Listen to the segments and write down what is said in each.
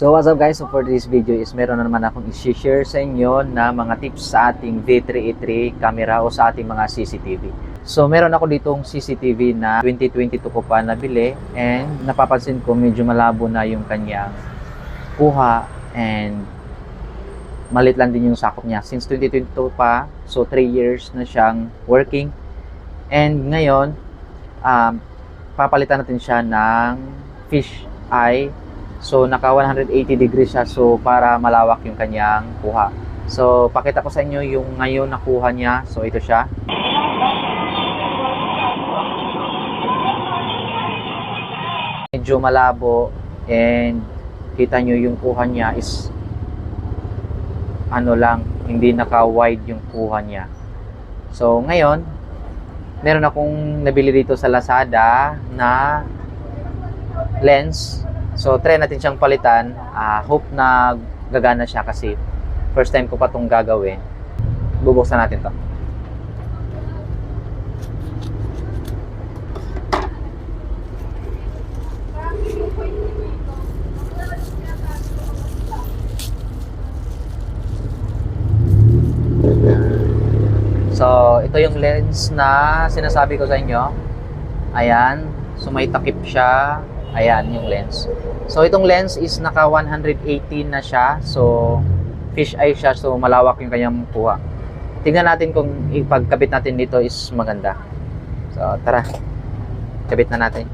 So what's up guys? So for this video is meron na naman akong i-share sa inyo na mga tips sa ating V383 camera o sa ating mga CCTV. So meron ako ditong CCTV na 2022 ko pa nabili and napapansin ko medyo malabo na yung kanyang kuha and malit lang din yung sakop niya. Since 2022 pa, so 3 years na siyang working. And ngayon, um, papalitan natin siya ng fish eye So, naka 180 degrees siya. So, para malawak yung kanyang kuha. So, pakita ko sa inyo yung ngayon na kuha niya. So, ito siya. Medyo malabo and kita nyo yung kuha niya is ano lang, hindi naka-wide yung kuha niya. So, ngayon, meron akong nabili dito sa Lazada na lens So, try natin siyang palitan. Ah, hope na gagana siya kasi first time ko pa itong gagawin. Bubuksan natin to. So, ito yung lens na sinasabi ko sa inyo. Ayan. So, may takip siya. Ayan, yung lens. So, itong lens is naka 118 na siya. So, fish eye siya. So, malawak yung kanyang kuha. Tingnan natin kung ipagkabit natin dito is maganda. So, tara. Kabit na natin.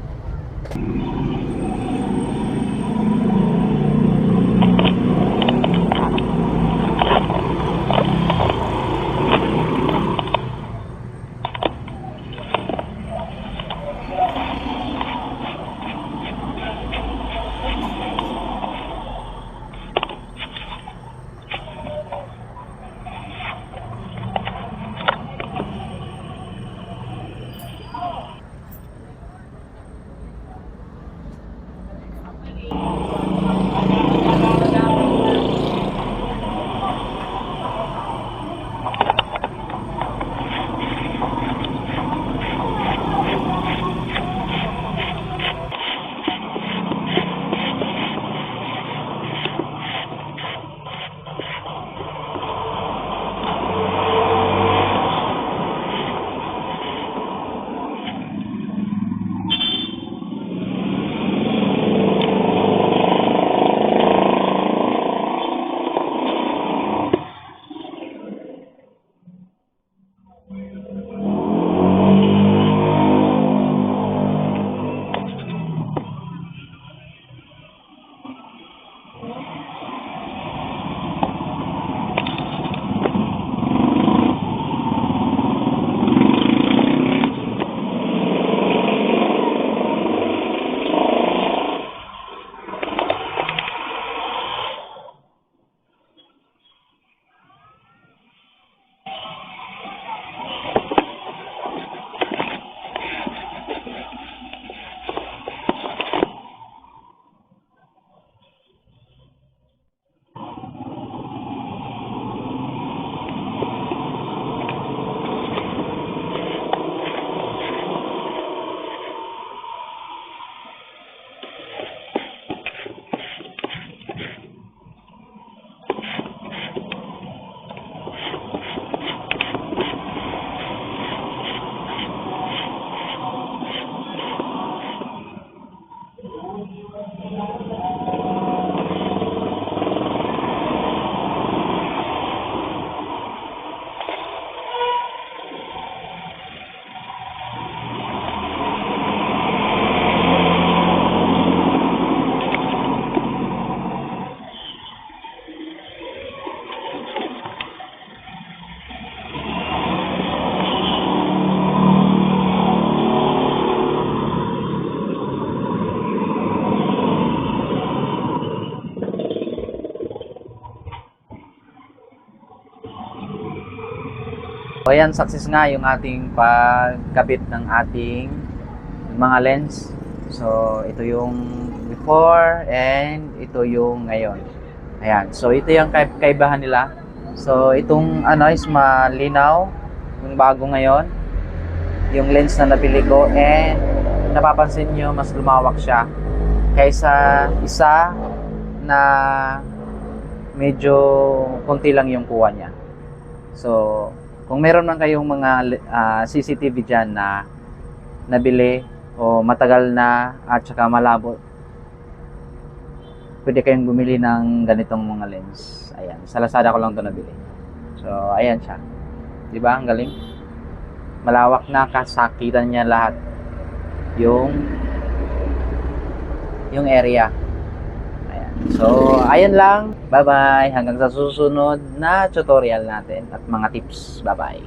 So, ayan, success nga yung ating pagkabit ng ating mga lens. So, ito yung before and ito yung ngayon. Ayan. So, ito yung kaibahan nila. So, itong ano is malinaw. Yung bago ngayon. Yung lens na nabili ko and napapansin nyo mas lumawak siya kaysa isa na medyo konti lang yung kuha niya. So, kung meron man kayong mga ah, CCTV dyan na nabili o matagal na at saka malabo, pwede kayong bumili ng ganitong mga lens. Ayan, sa Lazada ko lang to nabili. So, ayan siya. 'Di ba? Ang galing. Malawak na kasakitan niya lahat. Yung yung area. So, ayan lang. Bye-bye. Hanggang sa susunod na tutorial natin at mga tips. Bye-bye.